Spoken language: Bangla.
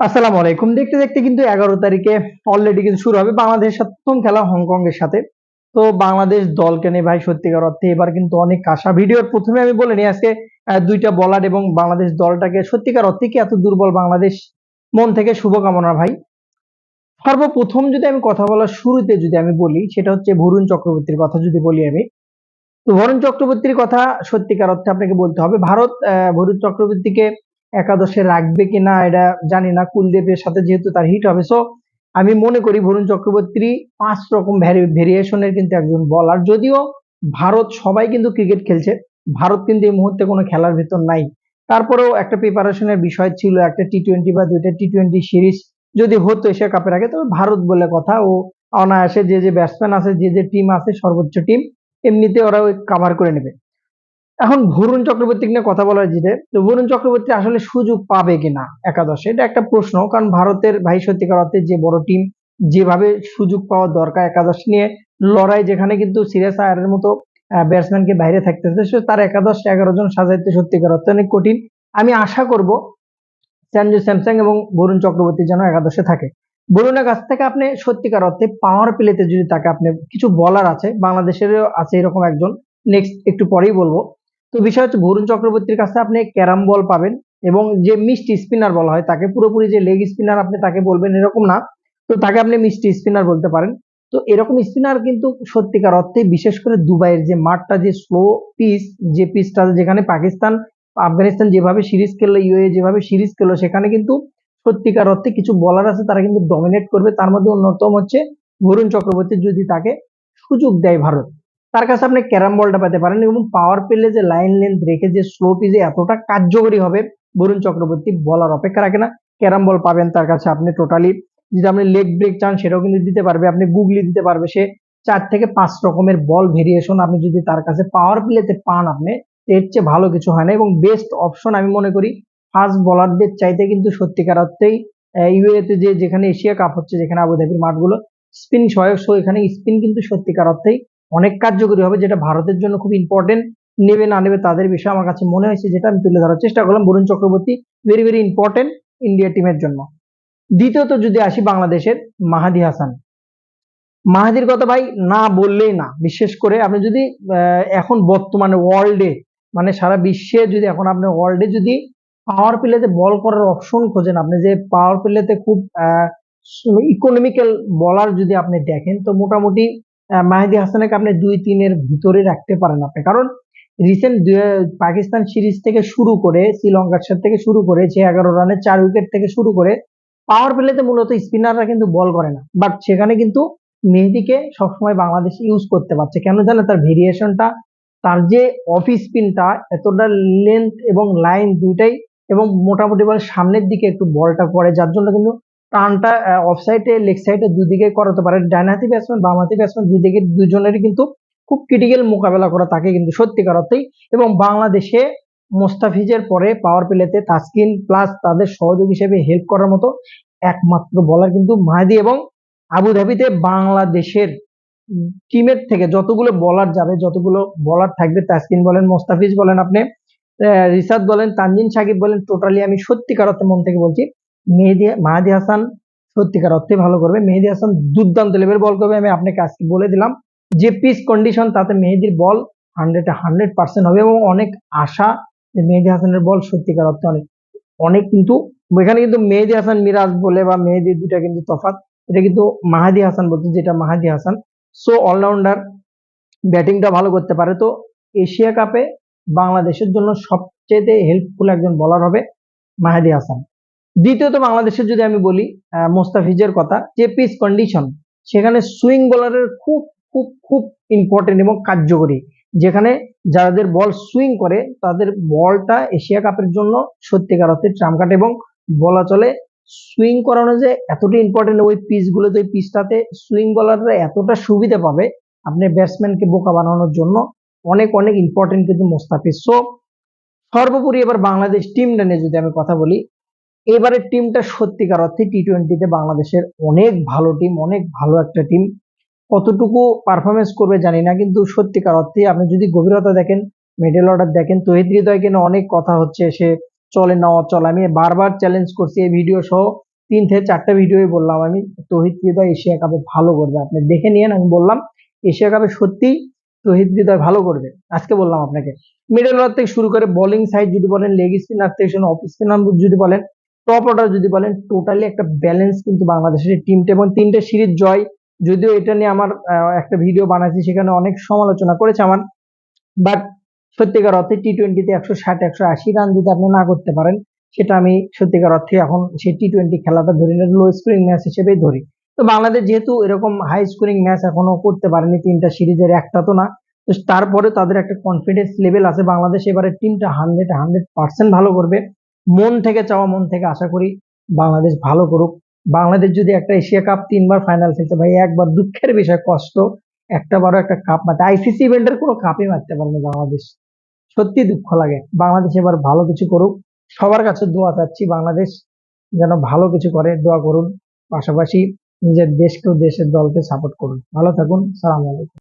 আসসালামু আলাইকুম। দেখতে দেখতে কিন্তু এগারো তারিখে অলরেডি কিন্তু শুরু হবে বাংলাদেশের সাথে প্রথম খেলা হংকং এর সাথে। তো বাংলাদেশ দলকে নিয়ে ভাই সত্যিকার অর্থে এবার কিন্তু অনেক আশা। ভিডিওর প্রথমে আমি বলে নিই, আজকে দুইটা বলার এবং বাংলাদেশ দলটাকে সত্যিকার অর্থে কি এত দুর্বল বাংলাদেশ? মন থেকে শুভকামনা ভাই। সর্বপ্রথম যদি আমি কথা বলার শুরুতে যদি আমি বলি, সেটা হচ্ছে ভরুণ চক্রবর্তীর কথা যদি বলি আমি। তো ভরুণ চক্রবর্তীর কথা সত্যিকার অর্থে আপনাকে বলতে হবে, ভারত বরুণ চক্রবর্তীকে একাদশে রাখবে কিনা এটা জানি না কুলদীপের সাথে যেহেতু তার হিট হবে। সো আমি মনে করি বরুণ চক্রবর্তী পাঁচ রকম ভেরিয়েশনের কিন্তু একজন বলার যদিও ভারত সবাই কিন্তু ক্রিকেট খেলছে, ভারত কিন্তু এই মুহূর্তে কোনো খেলার ভেতর নাই। তারপরেও একটা প্রিপারেশনের বিষয় ছিল, একটা টি টোয়েন্টি বা দুইটা টি টোয়েন্টি সিরিজ যদি হতো এশিয়া কাপের আগে, তবে ভারত বলে কথা, ও অনায়াসে যে যে ব্যাটসম্যান আছে, যে যে টিম আছে, সর্বোচ্চ টিম এমনিতে ওরা ওই কাভার করে নেবে। এখন ভরুণ চক্রবর্তী নিয়ে কথা বলার যেটা তো বরুণ চক্রবর্তী আসলে সুযোগ পাবে কিনা একাদশে? এটা একটা প্রশ্ন, কারণ ভারতের ভাই সত্যিকার অর্থে যে বড় টিম যেভাবে সুযোগ পাওয়া দরকার একাদশ নিয়ে, লড়াই যেখানে কিন্তু সিরিয়াস আয়ারের মতো ব্যাটসম্যানকে বাইরে থাকতেছে তার একাদশ এগারো জন সাজাইতে সত্যিকার অর্থে অনেক কঠিন। আমি আশা করব সঞ্জু স্যামসাং এবং বরুণ চক্রবর্তী যেন একাদশে থাকে। বরুণের কাছ থেকে আপনি সত্যিকার অর্থে পাওয়ার প্লেতে যদি তাকে আপনি কিছু বলার আছে, বাংলাদেশেরও আছে এরকম একজন নেক্সট একটু পরেই বলব। তো বিষয় হচ্ছে বরুণ চক্রবর্তীর কাছে আপনি ক্যারাম বল পাবেন এবং যে মিষ্টি স্পিনার বলা হয়, তাকে পুরোপুরি যে লেগ স্পিনার আপনি তাকে বলবেন এরকম না। তো তাকে আপনি মিষ্টি স্পিনার বলতে পারেন। তো এরকম স্পিনার কিন্তু সত্যিকার অর্থে বিশেষ করে দুবাইয়ের যে মাঠটা, যে স্লো পিচ যে পিচটা যেখানে পাকিস্তান, আফগানিস্তান যেভাবে সিরিজ খেললো ইউএ যেভাবে সিরিজ খেললো, সেখানে কিন্তু সত্যিকার অর্থে কিছু বলার আছে, তারা কিন্তু ডমিনেট করবে। তার মধ্যে অন্যতম হচ্ছে বরুণ চক্রবর্তী, যদি তাকে সুযোগ দেয় ভারত। তার কাছে আপনি ক্যারাম বলটা পেতে পারেন এবং পাওয়ার পেলে যে লাইন লেন্থ রেখে যে স্লো পিজে এতটা কার্যকরী হবে, বরুণ চক্রবর্তী বলার অপেক্ষা রাখে না। ক্যারাম বল পাবেন তার কাছে আপনি টোটালি যদি আপনি লেগ ব্রেক চান, সেটাও কিন্তু দিতে পারবে, আপনি গুগলি দিতে পারবে। সে চার থেকে পাঁচ রকমের বল ভেরিয়েশন আপনি যদি তার কাছে পাওয়ার প্লেতে পান আপনি, এর চেয়ে ভালো কিছু হয় না এবং বেস্ট অপশন আমি মনে করি ফাস্ট বলারদের চাইতে কিন্তু সত্যিকার অর্থেই ইউএতে যে, যেখানে এশিয়া কাপ হচ্ছে, যেখানে আবুধাবির মাঠগুলো স্পিন সহায়ক সো এখানে স্পিন কিন্তু সত্যিকার অর্থেই অনেক কার্যকরী হবে, যেটা ভারতের জন্য খুব ইম্পর্টেন্ট নেবে, না নেবে তাদের বিষয়ে আমার কাছে মনে হয়েছে, যেটা আমি তুলে ধরার চেষ্টা করলাম। Varun Chakravarthy very very important India টিমের জন্য। দ্বিতীয়ত যদি আসি বাংলাদেশের, মাহাদি হাসান। মাহাদির কথা ভাই না বললেই না, বিশেষ করে আপনি যদি এখন বর্তমানে ওয়ার্ল্ডে মানে সারা বিশ্বে যদি এখন আপনি ওয়ার্ল্ডে যদি পাওয়ার প্লেতে বল করার অপশন খোঁজেন, আপনি যে পাওয়ার প্লেতে খুব ইকোনমিক্যাল বলার যদি আপনি দেখেন, তো মোটামুটি মাহিদি হাসানকে আপনি দুই তিনের ভিতরে রাখতে পারেন আপনি। কারণ রিসেন্ট পাকিস্তান সিরিজ থেকে শুরু করে, শ্রীলঙ্কার সাথে থেকে শুরু করে, যে এগারো রানে চার উইকেট থেকে শুরু করে পাওয়ার প্লেতে মূলত স্পিনাররা কিন্তু বল করে না। বাট সেখানে কিন্তু মেহেদিকে সবসময় বাংলাদেশ ইউজ করতে পারছে। কেন জানে তার ভেরিয়েশনটা তার যে অফ স্পিনটা এতটা লেন্থ এবং লাইন দুইটাই, এবং মোটামুটি বল সামনের দিকে একটু বলটা করে যার জন্য কিন্তু টানটা অফ সাইডে লেগ সাইডে দুদিকে করাতে পারে। ডান হাতি ব্যাটসম্যান বাম হাতি ব্যাটসম্যান দুদিকে দুজনেরই কিন্তু খুব ক্রিটিক্যাল মোকাবেলা করা তাকে কিন্তু সত্যিকার অর্থেই। এবং বাংলাদেশে মোস্তাফিজের পরে পাওয়ার প্লেতে তাসকিন প্লাস তাদের সহযোগী হিসেবে হেল্প করার মতো একমাত্র বলার কিন্তু মাহাদি এবং আবুধাবিতে বাংলাদেশের টিমের থেকে যতগুলো বলার যাবে, যতগুলো বলার থাকবে, তাসকিন বলেন, মোস্তাফিজ বলেন আপনি রিসাদ বলেন, তানজিন সাকিব বলেন টোটালি আমি সত্যিকার অর্থে মন থেকে বলছি মেহেদি, মাহাদি হাসান সত্যিকার অর্থে ভালো করবে। মেহেদি হাসান দুর্দান্ত লেভেল বল করবে। আমি আপনাকে আজকে বলে দিলাম যে পিচ কন্ডিশন তাতে মেহেদির বল হান্ড্রেডে হান্ড্রেড পার্সেন্ট হবে এবং অনেক আশা যে মেহেদি হাসানের বল সত্যিকার অর্থে অনেক অনেক কিন্তু এখানে কিন্তু মেহেদি হাসান মিরাজ বলে বা মেহেদি দুটা কিন্তু তফাৎ। এটা কিন্তু মাহাদি হাসান বলছে যেটা মাহাদি হাসান। সো অলরাউন্ডার ব্যাটিংটা ভালো করতে পারে। তো এশিয়া কাপে বাংলাদেশের জন্য সবচেয়ে হেল্পফুল একজন বলার হবে মাহাদি হাসান। দ্বিতীয়ত বাংলাদেশের যদি আমি বলি মোস্তাফিজের কথা, যে পিচ কন্ডিশন সেখানে সুইং বোলারের খুব খুব খুব ইম্পর্টেন্ট এবং কার্যকরী। যেখানে যাদের বল সুইং করে, তাদের বলটা এশিয়া কাপের জন্য সত্যিকার অর্থে ট্রাম কাটে এবং বলা চলে সুইং করানো যে এতটা ইম্পর্টেন্ট ওই পিচগুলোতে ওই পিচটাতে সুইং বলাররা এতটা সুবিধা পাবে, আপনি ব্যাটসম্যানকে বোকা বানানোর জন্য অনেক অনেক ইম্পর্টেন্ট কিন্তু মোস্তাফিজ। সো সর্বোপরি এবার বাংলাদেশ টিমটা নিয়ে যদি আমি কথা বলি এবারের টিমটা সত্যিকার অর্থে টি টোয়েন্টিতে বাংলাদেশের অনেক ভালো টিম অনেক ভালো একটা টিম কতটুকু পারফরমেন্স করবে জানি না, কিন্তু সত্যিকার অর্থে আপনি যদি গভীরতা দেখেন মিডল অর্ডার দেখেন, তহিদ হৃদয়কে অনেক কথা হচ্ছে, সে চলে না অচল। আমি বারবার চ্যালেঞ্জ করছি এই ভিডিও সহ, তিন থেকে চারটা ভিডিওই বললাম আমি, তহিদ হৃদয় এশিয়া কাপে ভালো করবে। আপনি দেখে নিয়েন, আমি বললাম, এশিয়া কাপে সত্যি তহিদ হৃদয় ভালো করবে। আজকে বললাম আপনাকে। মিডল অর্ডার থেকে শুরু করে বোলিং সাইড যদি বলেন লেগ স্পিনার থেকে অফ স্পিনার যদি বলেন টপ অর্ডার যদি বলেন টোটালি একটা ব্যালেন্স কিন্তু বাংলাদেশের টিমটা এবং তিনটে সিরিজ জয়। যদিও এটা নিয়ে আমার একটা ভিডিও বানাইছি, সেখানে অনেক সমালোচনা করেছে আমার। বাট সত্যিকার অর্থে টি টোয়েন্টিতে একশো ষাট, একশো আশি রান যদি আপনি না করতে পারেন, সেটা আমি সত্যিকার অর্থে এখন সেই টি টোয়েন্টি খেলাটা ধরি না লো স্কোরিং ম্যাচ হিসেবেই ধরি। তো বাংলাদেশ যেহেতু এরকম হাই স্কোরিং ম্যাচ এখনও করতে পারেনি তিনটা সিরিজের একটা তো না, তো তারপরে তাদের একটা কনফিডেন্স লেভেল আছে। বাংলাদেশ এবারে টিমটা হান্ড্রেড হান্ড্রেড পার্সেন্ট ভালো করবে। মন থেকে চাওয়া, মন থেকে আশা করি বাংলাদেশ ভালো করুক। বাংলাদেশ যদি একটা এশিয়া কাপ তিনবার ফাইনাল খেলতে ভাই একবার দুঃখের বিষয়, কষ্ট, একটা বড় একটা কাপ মারতে আইসিসি ইভেন্টের কোনো কাপই মারতে পারেনি বাংলাদেশ। সত্যি দুঃখ লাগে। বাংলাদেশ এবার ভালো কিছু করুক। সবার কাছে দোয়া চাচ্ছি বাংলাদেশ যেন ভালো কিছু করে, দোয়া করুন। পাশাপাশি নিজের দেশকেও, দেশের দলকে সাপোর্ট করুন। ভালো থাকুন। সালাম আলাইকুম।